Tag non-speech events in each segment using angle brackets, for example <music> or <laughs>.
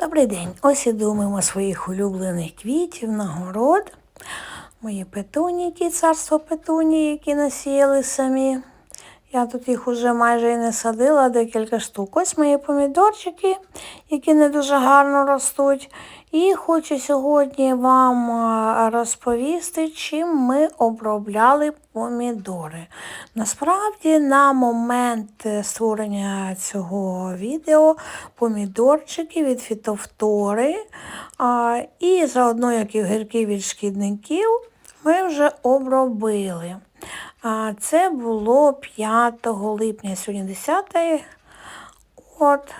Добрий день. Ось і думаємо своїх улюблених квітів нагород. Мої петуніки, царство петуні, які насіяли самі. Я тут їх уже майже і не садила, декілька штук. Ось мої помідорчики, які не дуже гарно ростуть. І хочу сьогодні вам розповісти, чим ми обробляли помідори. Насправді, на момент створення цього відео помідорчики від фітофтори і заодно як і огірки від шкідників ми вже обробили. Це було 5 липня, сьогодні 10. От,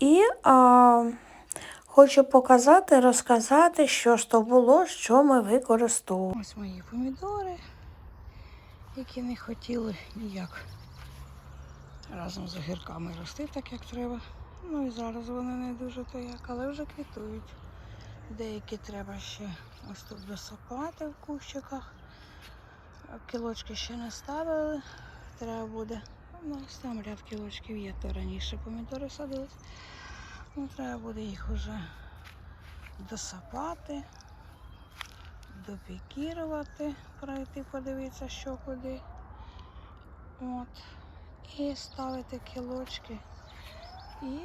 і хочу показати, розказати, що ж то було, що ми використовували. Ось мої помідори, які не хотіли ніяк разом з огірками рости так, як треба. Ну і зараз вони не дуже то як, але вже квітують. Деякі треба ще ось тут досапати в кущиках. Кілочки ще не ставили. Треба буде. Ну, ось там ряд кілочків є, то раніше помідори садились. Ну, треба буде їх вже досапати, допікірувати, пройти, подивитися, що куди. От. І ставити кілочки. І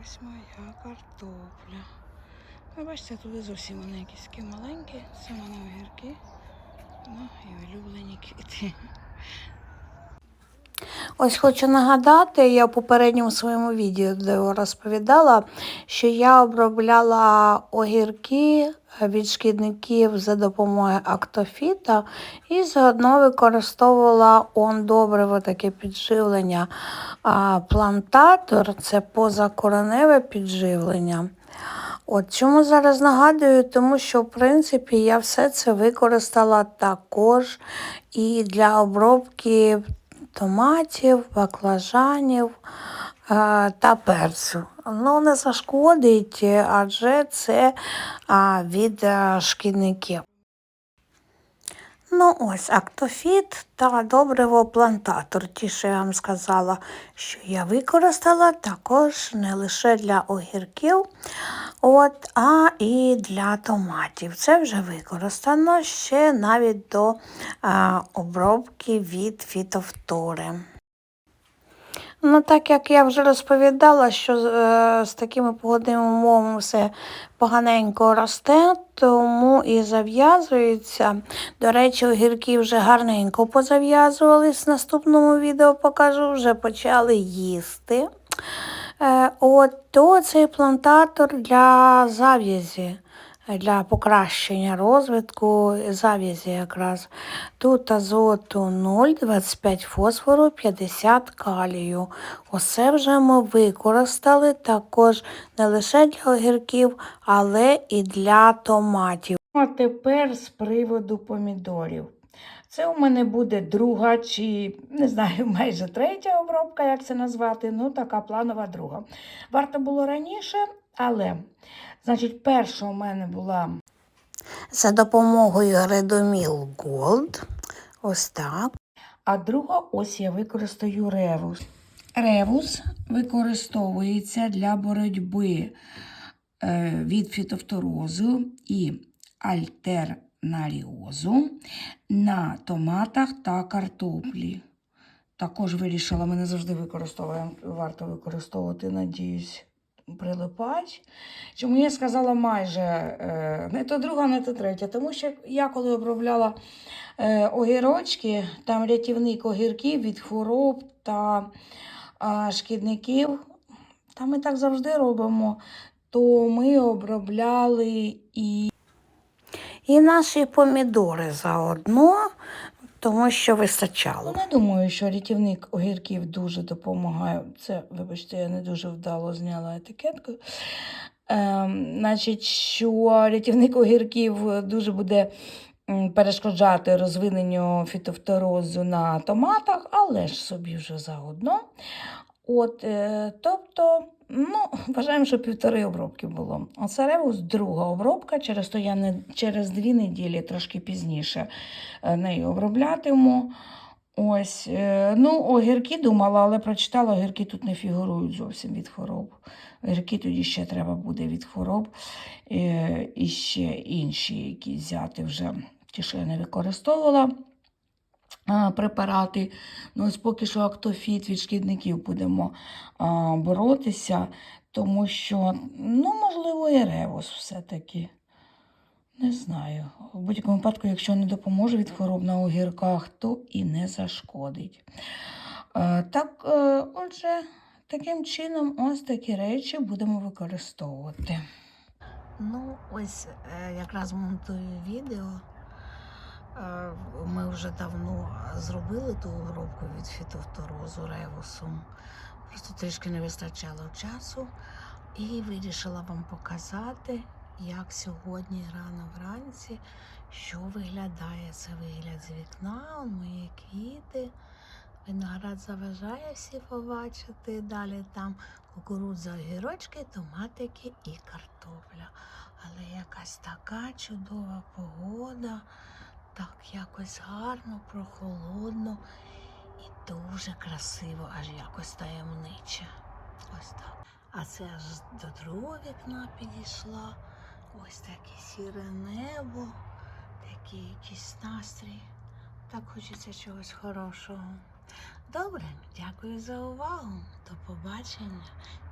ось моя картопля. Ви бачите, туди зовсім вони якісь маленькі, це мене огірки. Ну і улюблені квіти. Ось хочу нагадати, я в попередньому своєму відео розповідала, що я обробляла огірки від шкідників за допомогою актофіта і заодно використовувала он добриво таке підживлення. Плантатор це позакореневе підживлення. От чому зараз нагадую, тому що в принципі я все це використала також і для обробки томатів, баклажанів е, та перцю. Ну, не зашкодить, адже це від е, шкідників. Ну ось актофіт та добриво плантатор. Ті, що я вам сказала, що я використала також не лише для огірків, от, а і для томатів. Це вже використано ще навіть до а, обробки від фітофтори. Ну, так як я вже розповідала, що е, з такими погодними умовами все поганенько росте, тому і зав'язується. До речі, огірки вже гарненько позав'язувались. В наступному відео покажу, вже почали їсти. Е, от, то цей плантатор для зав'язі для покращення розвитку зав'язі якраз. Тут азоту 0, 25 фосфору, 50 калію. Усе вже ми використали також не лише для огірків, але і для томатів. А тепер з приводу помідорів. Це у мене буде друга чи, не знаю, <laughs> майже третя обробка, як це назвати, ну така планова друга. Варто було раніше, але, значить, перша у мене була за допомогою Редоміл Gold. Ось так. А друга ось я використаю ревус. Ревус використовується для боротьби е, від фітофторозу і альтернаріозу на томатах та картоплі. Також вирішила, ми не завжди використовуємо, варто використовувати, надіюсь, прилипач. Чому я сказала майже е, не то друга, не то третя. Тому що я коли обробляла е, огірочки, там рятівник огірків від хвороб та шкідників, та ми так завжди робимо, то ми обробляли і. І наші помідори заодно, тому що вистачало. Не думаю, що рятівник огірків дуже допомагає. Це, вибачте, я не дуже вдало зняла етикетку. Ем, значить, що рятівник огірків дуже буде перешкоджати розвиненню фітофторозу на томатах, але ж собі вже заодно. От, е, тобто, ну, вважаємо, що півтори обробки було. Оце ревус друга обробка, через то я не через дві неділі, трошки пізніше е, нею оброблятиму. Ось, е, ну, огірки думала, але прочитала, огірки тут не фігурують зовсім від хвороб. Огірки тоді ще треба буде від хвороб. Е, І ще інші якісь взяти вже ті, що я не використовувала препарати. Ну, ось поки що актофіт від шкідників будемо а, боротися, тому що, ну, можливо, і ревус все-таки. Не знаю. В будь-якому випадку, якщо не допоможе від хвороб на огірках, то і не зашкодить. Е, так, е, отже, таким чином, ось такі речі будемо використовувати. Ну, ось е, якраз монтую відео. Е, Ми вже давно зробили ту обробку від фітофторозу ревусом. Просто трішки не вистачало часу. І вирішила вам показати, як сьогодні рано вранці, що виглядає. Це вигляд з вікна, он мої квіти. Виноград заважає всі побачити. Далі там кукурудза, огірочки, томатики і картопля. Але якась така чудова погода, так якось гарно, прохолодно і дуже красиво, аж якось таємниче. Ось так. А це аж до другого вікна підійшла. Ось таке сіре небо, такий якийсь настрій. Так хочеться чогось хорошого. Добре, дякую за увагу. До побачення.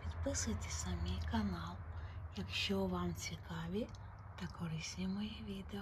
Підписуйтесь на мій канал, якщо вам цікаві та корисні мої відео.